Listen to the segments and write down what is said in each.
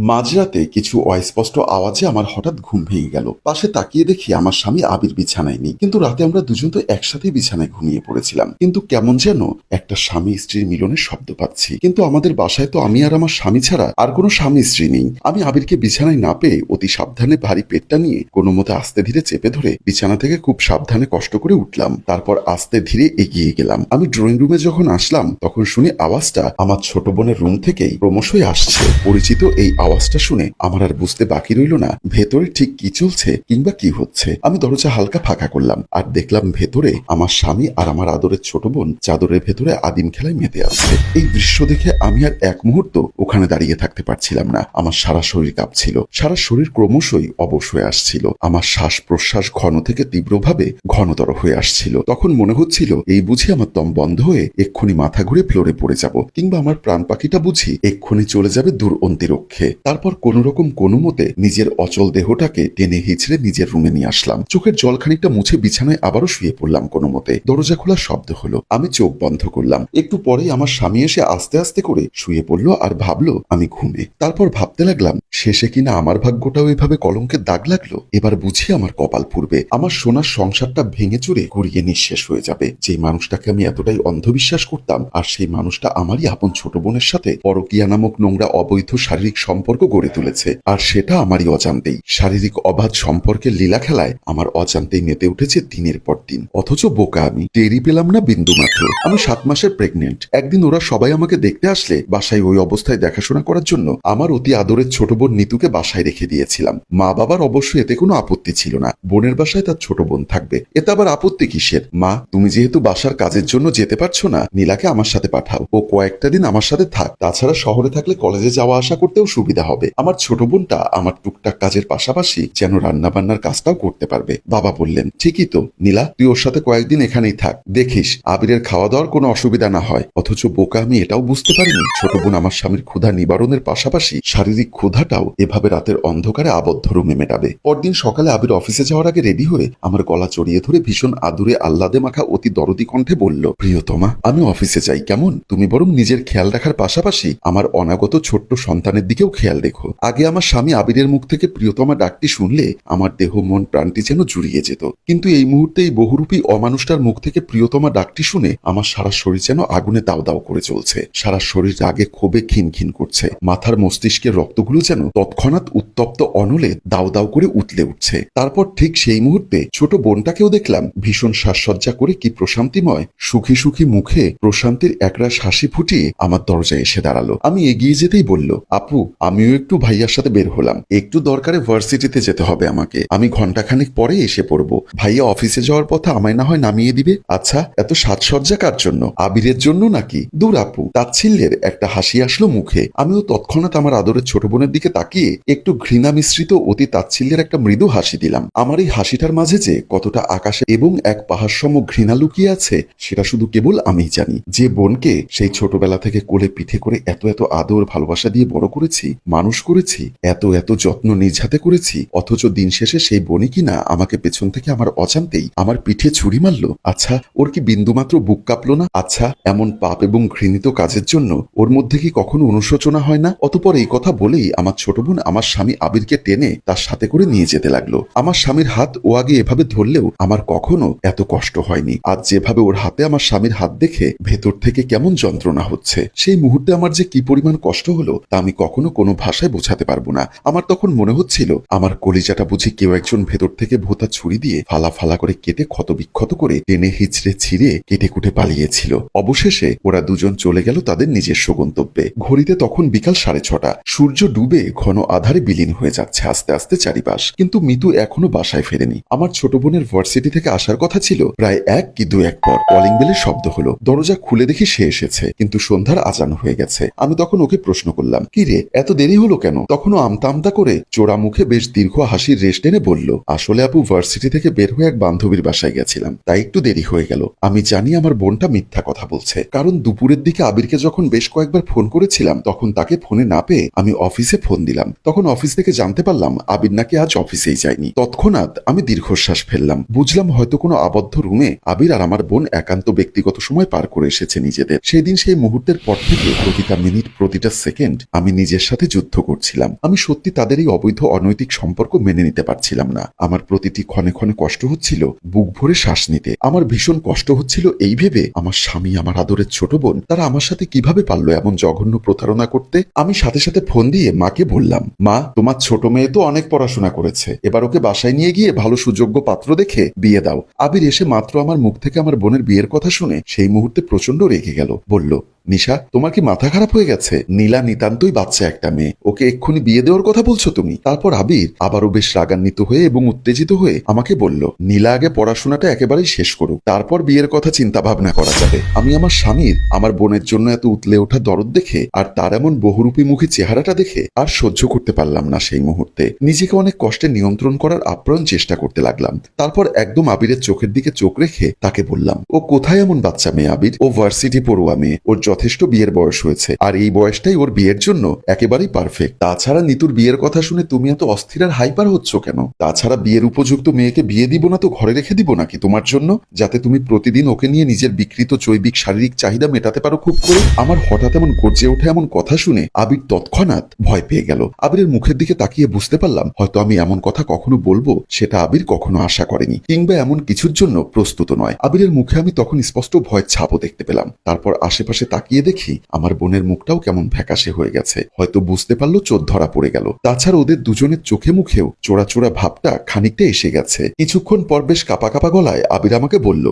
মাঝরাতে কিছু অস্পষ্ট আওয়াজে আমার হঠাৎ ঘুম ভেঙে গেল। পাশে তাকিয়ে দেখি আমার স্বামী আবির বিছানায় নেই। কিন্তু রাতে আমরা দুজন তো একসাথেই বিছানায় ঘুমিয়ে পড়েছিলাম। কিন্তু কেমন যেন একটা স্বামী স্ত্রীর মিলনের শব্দ পাচ্ছি। কিন্তু আমাদের বাসায় তো আমি আর আমার স্বামী ছাড়া আর কোনো স্বামী স্ত্রী নেই। আমি আবিরকে বিছানায় না পেয়ে অতি সাবধানে ভারী পেটটা নিয়ে কোনো মতে আস্তে ধীরে চেপে ধরে বিছানা থেকে খুব সাবধানে কষ্ট করে উঠলাম। তারপর আস্তে ধীরে এগিয়ে গেলাম। আমি ড্রয়িং রুমে যখন আসলাম, তখন শুনি আওয়াজটা আমার ছোট বোনের রুম থেকেই ক্রমশই আসছে। পরিচিত এই আওয়াজটা শুনে আমার আর বুঝতে বাকি রইল না, ভেতরে ঠিক কি চলছে কিংবা কি হচ্ছে। আমি দরজা হালকা ফাঁকা করলাম আর দেখলাম ভেতরে আমার স্বামী আর আমার আদরের ছোট বোন চাদরের ভেতরে আদিম খেলায় মেতে আসছে এই দৃশ্য দেখে আমি আর এক মুহূর্ত ওখানে দাঁড়িয়ে থাকতে পারছিলাম না। আমার সারা শরীর কাঁপছিল। সারা শরীর ক্রমশই অবশ হয়ে আসছিল। আমার শ্বাস প্রশ্বাস ঘন থেকে তীব্রভাবে ঘনতর হয়ে আসছিল। তখন মনে হচ্ছিল এই বুঝি আমার দম বন্ধ হয়ে এক্ষুনি মাথা ঘুরে ফ্লোরে পড়ে যাব কিংবা আমার প্রাণ পাখিটা বুঝি এক্ষুনি চলে যাবে দূর অন্তিরক্ষে। তারপর কোন রকম কোনো মতে নিজের অচল দেহটাকে টেনে হিচড়ে নিজের রুমে নিয়ে আসলাম। চোখের জল খানিকটা মুছে বিছানায় আবারও শুয়ে পড়লাম কোনো মতে দরজা খোলার শব্দ হলো। আমি চোখ বন্ধ করলাম। একটু পরেই আমার স্বামী এসে আস্তে আস্তে করে শুয়ে পড়ল আর ভাবলো, আমি ঘুমে। তারপর ভাবতে লাগলাম, শেষে কিনা আমার ভাগ্যটাও এভাবে কলঙ্কের দাগ লাগল? এবার বুঝি আমার কপাল পূর্বে আমার সোনার সংসারটা ভেঙে চুরে গড়িয়ে নিঃশেষ হয়ে যাবে। যে মানুষটাকে আমি এতটাই অন্ধবিশ্বাস করতাম, আর সেই মানুষটা আমারই আপন ছোট বোনের সাথে পরকিয়া নামক নোংরা অবৈধ শারীরিক সম্পর্ক গড়ে তুলেছে। আর সেটা আমারই অজান্তেই। শারীরিক অবাধ সম্পর্কের লীলা খেলায় আমার অজান্তেই মেতে উঠেছে দিনের পর দিন। অথচ বোকা আমি। টেরি পেলাম না বিন্দু মাত্র। আমি সাত মাসের প্রেগনেন্ট একদিন ওরা সবাই আমাকে দেখতে আসলে বাসায় ওই অবস্থায় দেখাশোনা করার জন্য আমার অতি আদরের ছোট বোন নিতুকে বাসায় রেখে দিয়েছিলাম। মা বাবার অবশ্যই এতে কোনো আপত্তি ছিল না। বোনের বাসায় তার ছোট বোন থাকবে। এতে আবার আপত্তি কিসের? মা, তুমি যেহেতু বাসার কাজের জন্য যেতে পারছ না, নীলাকে আমার সাথে পাঠাও। ও কয়েকটা দিন আমার সাথে থাক। তাছাড়া শহরে থাকলে কলেজে যাওয়া আসা করতেও সুবিধা হবে। আমার ছোট বোনটা আমার টুকটাক কাজের পাশাপাশি যেন রান্না বান্নার কাজটাও করতে পারবে। বাবা বললেন, ঠিকই তো। নীলা, তুই ওর সাথে কয়েকদিন এখানেই থাক। দেখিস, আবিরের খাওয়া দাওয়ার কোনো অসুবিধা না হয়। অথচ বোকা আমি এটাও বুঝতে পারিনি। ছোট বোন আমার স্বামীর ক্ষুধা নিবারণের পাশাপাশি শারীরিক ক্ষুধাটাও এভাবে রাতের অন্ধকারে আবদ্ধ রুমে মেটাবে। পরদিন সকালে আবির অফিসে যাওয়ার আগে রেডি হয়ে আমার গলা চড়িয়ে ধরে ভীষণ আদুরে আহ্লাদে মাখা অতি দরদি কণ্ঠে বলল, প্রিয়তমা, আমি অফিসে যাই। কেমন? তুমি বরং নিজের খেয়াল রাখার পাশাপাশি আমার অনাগত ছোট্ট সন্তানের দিকেও খেয়াল রেখো। আগে আমার স্বামী আবিরের মুখ থেকে প্রিয়তমা ডাকটি শুনলে আমার দেহ, মন, প্রাণটি যেন জুড়িয়ে যেত। কিন্তু এই মুহূর্তে এই বহুরূপী অমানুষটার মুখ থেকে প্রিয়তমা ডাকটি শুনে আমার সারা শরীর যেন আগুনে দাও দাও করে চলছে। সারা শরীর রাগে, ক্ষোভে খিন করছে। মাথার মস্তিষ্কের রক্তগুলো যেন তৎক্ষণাৎ উত্তপ্ত অনলে দাও দাও করে উতলে উঠছে। তারপর ঠিক সেই মুহূর্তে ছোট বোনটাকেও দেখলাম ভীষণ শ্বাসসজ্জা করে কি প্রশান্তিময়, সুখী সুখী মুখে প্রশান্তির একরাশ হাসি ফুটিয়ে আমার দরজায় এসে দাঁড়াল। আমি এগিয়ে যেতেই বলল, আপু আমিও একটু ভাইয়ার সাথে বের হলাম। একটু দরকারে ভার্সিটিতে যেতে হবে আমাকে। আমি ঘন্টাখানেক পরে এসে পড়ব। ভাইয়া অফিসে যাওয়ার পথে আমায় না হয় নামিয়ে দিবে? আচ্ছা এত সাজসজ্জা কার জন্য? আবিরের জন্য নাকি? দূর আপু, তাচ্ছিল্যের একটা হাসি আসলো মুখে। আমিও তৎক্ষণাৎ আমার আদরের ছোট বোনের দিকে তাকিয়ে একটু ঘৃণা মিশ্রিত অতি তাচ্ছিল্যের একটা মৃদু হাসি দিলাম। আমার এই হাসিটার মাঝে যে কতটা আকাশে এবং এক পাহাড়সম ঘৃণা লুকিয়ে আছে, সেটা শুধু কেবল আমিই জানি। যে বোনকে সেই ছোটবেলা থেকে কোলে পিঠে করে এত এত আদর ভালোবাসা দিয়ে বড় করেছি মানুষ করেছি? এত এত যত্ন নিঝাতে করেছি? অথচ দিন শেষে সেই বোনই কিনা আমাকে পেছন থেকে আমার অজান্তেই আমার পিঠে ছুরি মারলো? আচ্ছা ওর কি বিন্দুমাত্র বুক কাঁপলো না? আচ্ছা এমন পাপ এবং ঘৃণিত কাজের জন্য ওর মধ্যে কি কখনো অনুশোচনা হয় না? অতপর এই কথা বলেই আমার ছোট বোন আমার স্বামী আবিরকে টেনে তার সাথে করে নিয়ে যেতে লাগল। আমার স্বামীর হাত ও আগে এভাবে ধরলেও আমার কখনো এত কষ্ট হয়নি। আজ যেভাবে ওর হাতে আমার স্বামীর হাত দেখে ভেতর থেকে কেমন যন্ত্রণা হচ্ছে। সেই মুহূর্তে আমার যে কি পরিমাণ কষ্ট হলো তা আমি কখনো কোনো ভাষায় বোঝাতে পারব না। আমার তখন মনে হচ্ছিল, আমার কলিজাটা বুঝি কেউ একজন ভেতর থেকে ভোতা ছুরি দিয়ে ফালা ফালা করে কেটে ক্ষত বিক্ষত করে টেনে হিচড়ে ছিঁড়ে কেটে কুটে পালিয়েছিল। অবশেষে ওরা দুজন চলে গেল তাদের নিজস্ব গন্তব্যে। ঘড়িতে তখন বিকাল সাড়ে ছটা। সূর্য ডুবে ঘন আধারে বিলীন হয়ে যাচ্ছে আস্তে আস্তে চারিপাশ। কিন্তু মিতু এখনও বাসায় ফেরেনি। আমার ছোট বোনের ভার্সিটি থেকে আসার কথা ছিল প্রায় এক কি দু এক পর। কলিং বেলের শব্দ হলো। দরজা খুলে দেখি সে এসেছে। কিন্তু সন্ধ্যার আজান হয়ে গেছে। আমি তখন ওকে প্রশ্ন করলাম, কি রে এত দেরি হলো কেন? তখনও আমতা আমতা করে চোরা মুখে বেশ দীর্ঘ হাসির রেশ টেনে বলল, আসলে আপু ভার্সিটি থেকে বের হয়ে এক বান্ধবীর বাসায় গেছিলাম। তাই একটু দেরি হয়ে গেল। আমি জানি আমার বোনটা মিথ্যা কথা বলছে। কারণ দুপুরের দিকে আবিরকে যখন বেশ কয়েকবার ফোন করেছিলাম, তখন তাকে ফোনে না পেয়ে আমি অফিসে ফোন দিলাম। তখন অফিস থেকে জানতে পারলাম, আবির নাকি আজ অফিসেই যায়নি। তৎক্ষণাৎ আমি দীর্ঘশ্বাস ফেললাম। বুঝলাম হয়তো কোনো আবদ্ধ রুমে আবির আর আমার বোন একান্ত ব্যক্তিগত সময় পার করে এসেছে নিজেদের। সেই দিন সেই মুহূর্তের পর থেকে প্রতিটা মিনিট, প্রতিটা সেকেন্ড আমি নিজের সাথে যুদ্ধ করছিলাম। আমি সত্যি তাদের এই অবৈধ অনৈতিক সম্পর্ক মেনে নিতে পারছিলাম না। আমার প্রতিটি ক্ষণে ক্ষণে কষ্ট হচ্ছিল বুক ভরে শ্বাস নিতে। আমার ভীষণ কষ্ট হচ্ছিল এই ভেবে আমার স্বামী, আমার আদরের ছোট বোন, তারা আমার সাথে কীভাবে পারল এমন জঘন্য প্রতারণা করতে? আমি সাথে সাথে ফোন দিয়ে মাকে বললাম, মা, তোমার ছোট মেয়ে তো অনেক পড়াশোনা করেছে। এবার ওকে বাসায় নিয়ে গিয়ে ভালো সুযোগ্য পাত্র দেখে বিয়ে দাও। আবির এসে মাত্র আমার মুখ থেকে আমার বোনের বিয়ের কথা শুনে সেই মুহূর্তে প্রচণ্ড রেগে গেল। বলল নিশা, তোমার কি মাথা খারাপ হয়ে গেছে? নীলা নিতান্তই বাচ্চা একটা মেয়ে। ওকে এক্ষুনি বিয়ে দেওয়ার কথা বলছো তুমি? তারপর আবির আবারও বেশ রাগান্বিত হয়ে এবং উত্তেজিত হয়ে আমাকে বলল, নীলা আগে পড়াশোনাটা একেবারেই শেষ করুক তারপর বিয়ের কথা চিন্তা ভাবনা করা যাবে। আমি আমার স্বামীর, আমার বোনের জন্য এত উতলে ওঠা দরদ দেখে আর তার এমন বহুরূপী মুখী চেহারাটা দেখে আর সহ্য করতে পারলাম না সেই মুহূর্তে। নিজেকে অনেক কষ্টে নিয়ন্ত্রণ করার আপ্রাণ চেষ্টা করতে লাগলাম। তারপর একদম আবিরের চোখের দিকে চোখ রেখে তাকে বললাম, ও কোথায় এমন বাচ্চা মেয়ে আবির? ও ভার্সিটি পড়ুয়া মেয়ে, ওর যথেষ্ট বিয়ের বয়স হয়েছে। আর এই বয়সটাই ওর বিয়ের জন্য একেবারেই পারফেক্ট তাছাড়া নিতুর বিয়ের কথা শুনে তুমি এত অস্থির আর হাইপার হচ্ছ কেন? তাছাড়া বিয়ের উপযুক্ত মেয়েকে বিয়ে দিব না তো ঘরে রেখে দিব নাকি তোমার জন্য? যাতে তুমি প্রতিদিন ওকে নিয়ে নিজের বিকৃত জৈবিক শারীরিক চাহিদা মেটাতে পারো খুব করে। আমার হঠাৎ এমন গর্জে ওঠে এমন কথা শুনে আবির তৎক্ষণাৎ ভয় পেয়ে গেল। আবিরের মুখের দিকে তাকিয়ে বুঝতে পারলাম, হয়তো আমি এমন কথা কখনো বলব সেটা আবির কখনো আশা করেনি, কিংবা এমন কিছুর জন্য প্রস্তুত নয়। আবিরের মুখে আমি তখন স্পষ্ট ভয়ের ছাপও দেখতে পেলাম। তারপর আশেপাশে তাকিয়ে দেখি আমার বোনের মুখটাও কেমন ফ্যাকাশে হয়ে গেছে। হয়তো বুঝতে পারল চোর ধরা পড়ে গেল। তাছাড়া ওদের দুজনের চোখে মুখেও চোরা চোরা ভাবটা খানিকটা এসে গেছে। কিছুক্ষণ পর বেশ কাপা কাপা গলায় আবির আমাকে বলল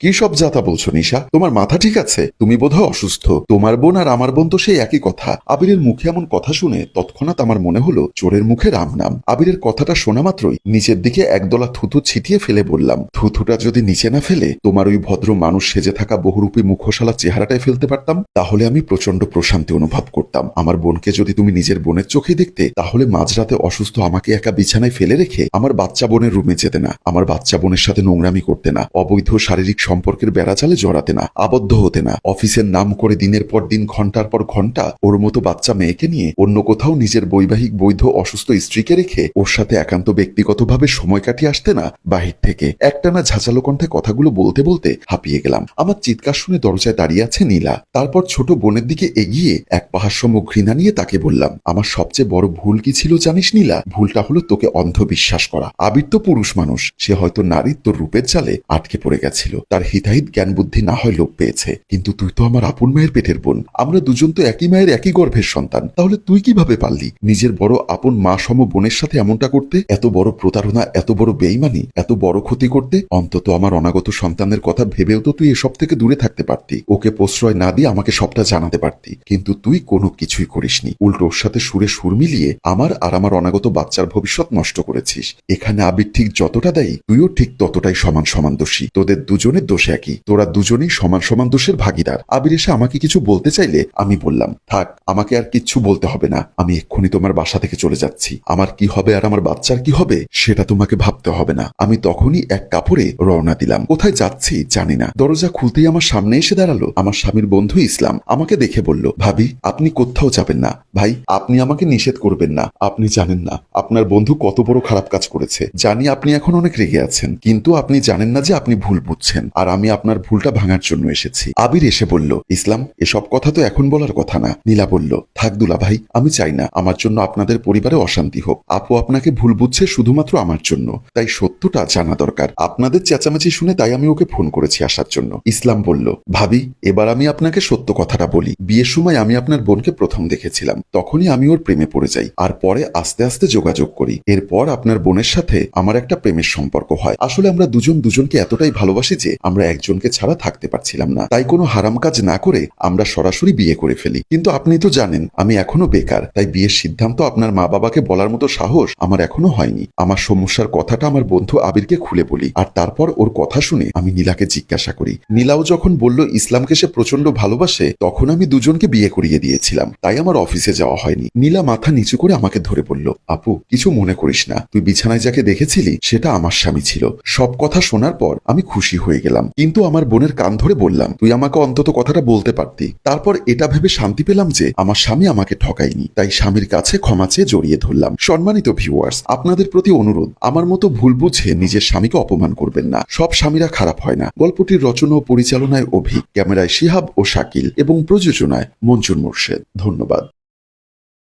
কি সব যাতা বলছো নিশা? তোমার মাথা ঠিক আছে? তুমি বোধহয় অসুস্থ। তোমার বোন আর আমার বোন তো সেই একই কথা। আবিরের মুখে এমন কথা শুনে তৎক্ষণাৎ আমার মনে হলো চোরের মুখে রাম নাম। আবিরের কথাটা শোনা মাত্রই নিচের দিকে একদলা থুতু ছিটিয়ে ফেলে বললাম, থুতুটা যদি নিচে না ফেলে, তোমার ওই ভদ্র মানুষ সেজে থাকা বহুরূপী মুখোশালা চেহারাটায় ফেলতে পারতাম, তাহলে আমি প্রচণ্ড প্রশান্তি অনুভব করতাম। আমার বোনকে যদি তুমি নিজের বোনের চোখে দেখতে, তাহলে মাঝরাতে অসুস্থ আমাকে একা বিছানায় ফেলে রেখে আমার বাচ্চা বোনের রুমে যেতে না। আমার বাচ্চা বোনের সাথে নোংরামি করতে না। অবৈধ শারীরিক সম্পর্কের বেড়াচালে জড়াতে না। আবদ্ধ হতে না। অফিসের নাম করে দিনের পর দিন, ঘণ্টার পর ঘণ্টা ওর মতো বাচ্চা মেয়েকে নিয়ে অন্য কোথাও নিজের বৈবাহিক বৈধ অসুস্থ স্ত্রীকে রেখে ওর সাথে একান্ত ব্যক্তিগতভাবে সময় কাটিয়ে আসতে না বাহির থেকে। একটানা ঝাঁচালো কণ্ঠে কথাগুলো বলতে বলতে হাঁপিয়ে গেলাম। আমার চিৎকার শুনে দরজায় দাঁড়িয়ে আছে নীলা। তারপর ছোট বোনের দিকে এগিয়ে এক পাহাড়সম ঘৃণা নিয়ে তাকে বললাম, আমার সবচেয়ে বড় ভুল কি ছিল জানিস নীলা? ভুলটা হলো তোকে অন্ধবিশ্বাস করা। আবির তো পুরুষ মানুষ। সে হয়তো নারীর তোর রূপের জালে আটকে পড়ে গেছিল। তার হিতাহিত জ্ঞান বুদ্ধি না হয় লোপ পেয়েছে। কিন্তু তুই তো আমার আপন মায়ের পেটের বোন। আমরা দুজন তো একই মায়ের একই গর্ভের সন্তান। তাহলে তুই কীভাবে পারলি? নিজের বড় আপন মা সম বোনের সাথে এমনটা করতে? এত বড় প্রতারণা, এত বড় বেইমানি, এত বড় ক্ষতি করতে? অন্তত আমার অনাগত সন্তানের কথা ভেবেও তো তুই এসব থেকে দূরে থাকতে পারতি। ওকে প্রশ্রয় না দিয়ে আমাকে সবটা জানাতে পারতি, কিন্তু তুই কোনো কিছুই করিসনি। উল্টো ওর সাথে সুরে সুর মিলিয়ে আমার আর আমার অনাগত বাচ্চার ভবিষ্যৎ নষ্ট করেছিস। এখানে আবির ঠিক যতটা দেয়, তুইও ঠিক ততটাই সমান সমান দোষী। তোদের দুজনের দোষ একই। তোরা দুজনেই সমান সমান দোষের ভাগিদার। আবির এসে আমাকে কিছু বলতে চাইলে আমি বললাম, থাক, আমাকে আর কিচ্ছু বলতে হবে না। আমি এক্ষুনি তোমার বাসা থেকে চলে যাচ্ছি। আমার কি হবে আর আমার বাচ্চার কি হবে, সেটা তোমাকে ভাবতে হবে না। আমি তখনই এক কাপড়ে রওনা দিলাম। কোথায় যাচ্ছি জানি না। দরজা খুলতেই আমার সামনে এসে দাঁড়াল। আমার স্বামীর বন্ধু ইসলাম আমাকে দেখে বলল, ভাবি, আপনি কোথাও যাবেন না। ভাই, আপনি আমাকে নিষেধ করবেন না। আপনি জানেন না, আপনার বন্ধু কত বড় খারাপ কাজ করেছে। জানি আপনি এখন অনেক রেগে আছেন, কিন্তু আপনি জানেন না যে আপনি ভুল বুঝছেন। আর আমি আপনার ভুলটা ভাঙার জন্য এসেছি। আবির এসে বলল, ইসলাম, এসব কথা তো এখন বলার কথা না। নীলা বলল, থাক দুলা ভাই, আমি চাই না। আমার জন্য আপনাদের পরিবারে অশান্তি হোক। আপু আপনাকে ভুল বুঝছে শুধুমাত্র আমার জন্য। তাই সত্যটা জানা দরকার। আপনাদের চেঁচামেচি শুনে তাই আমি ওকে ফোন করেছি আসার জন্য। ইসলাম বলল, ভাবি, এবার আমি আপনাকে সত্য কথাটা বলি। বিয়ের সময় আমি আপনার বোনকে প্রথম দেখেছিলাম। তখনই আমি ওর প্রেমে পড়ে যাই। আর পরে আস্তে আস্তে যোগাযোগ করি। এরপর আপনার বোনের সাথে আমার একটা প্রেমের সম্পর্ক হয়। আসলে আমরা দুজন দুজনকে এতটাই ভালোবাসি যে আমরা একজনকে ছাড়া থাকতে পারছিলাম না। তাই কোনো হারাম কাজ না করে আমরা সরাসরি বিয়ে করে ফেলি। কিন্তু আপনি তো জানেন, আমি এখনও বেকার। তাই বিয়ের সিদ্ধান্ত আপনার মা বাবাকে বলার মতো সাহস আমার এখনও হয়নি। আমার সমস্যার কথাটা আমার বন্ধু আবিরকে খুলে বলি। আর তারপর ওর কথা শুনে আমি নীলাকে জিজ্ঞাসা করি। নীলাও যখন বলল, ইসলামকে সে প্রচণ্ড ভালোবাসে, তখন আমি দুজনকে বিয়ে করিয়ে দিয়েছিলাম। তাই আমার অফিসে যাওয়া হয়নি। নীলা মাথা নিচু করে আমাকে ধরে বলল, আপু, কিছু মনে করিস না। তুই বিছানায় যাকে দেখেছিলি, সেটা আমার স্বামী ছিল। সব কথা শোনার পর আমি খুশি হয়ে গেলাম। কিন্তু আমার বোনের কান ধরে বললাম, তুই আমাকে অন্তত কথাটা বলতে পারতি। তারপর এটা ভেবে শান্তি পেলাম যে, আমার স্বামী আমাকে ঠকায়নি। তাই স্বামীর কাছে ক্ষমা চেয়ে জড়িয়ে ধরলাম। সম্মানিত ভিউয়ার্স, আপনাদের প্রতি অনুরোধ, আমার মতো ভুল বুঝে নিজের স্বামীকে অপমান করবেন না। সব স্বামীরা খারাপ হয় না। গল্পটির রচনা ও পরিচালনায় অভি ক্যামেরায় শিহাব ও শাকিল এবং প্রযোজনায় মঞ্জুর মোর্শেদ। ধন্যবাদ।